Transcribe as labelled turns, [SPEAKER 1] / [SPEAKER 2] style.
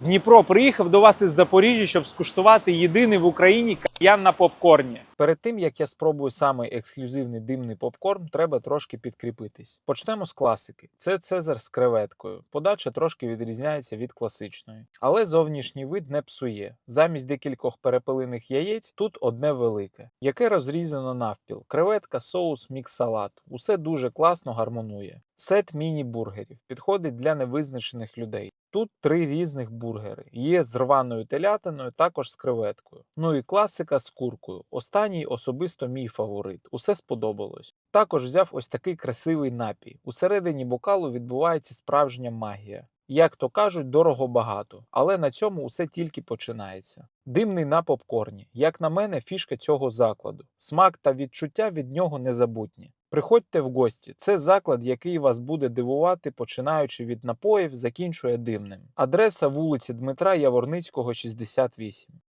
[SPEAKER 1] Дніпро приїхав до вас із Запоріжжя, щоб скуштувати єдиний в Україні кальян на попкорні. Перед тим як я спробую самий ексклюзивний димний попкорн, треба трошки підкріпитись. Почнемо з класики. Це Цезар з креветкою. Подача трошки відрізняється від класичної, але зовнішній вид не псує. Замість декількох перепелиних яєць тут одне велике, яке розрізано навпіл. Креветка, соус, мікс салат. Усе дуже класно гармонує. Сет міні-бургерів підходить для невизначених людей. Тут три різних бургери. Є з рваною телятиною, також з креветкою. Ну і класика з куркою. Останній особисто мій фаворит. Усе сподобалось. Також взяв ось такий красивий напій. Усередині бокалу відбувається справжня магія. Як то кажуть, дорого багато, але на цьому усе тільки починається. Димний на попкорні. Як на мене, фішка цього закладу. Смак та відчуття від нього незабутні. Приходьте в гості. Це заклад, який вас буде дивувати, починаючи від напоїв, закінчує димним. Адреса вулиці Дмитра Яворницького, 68.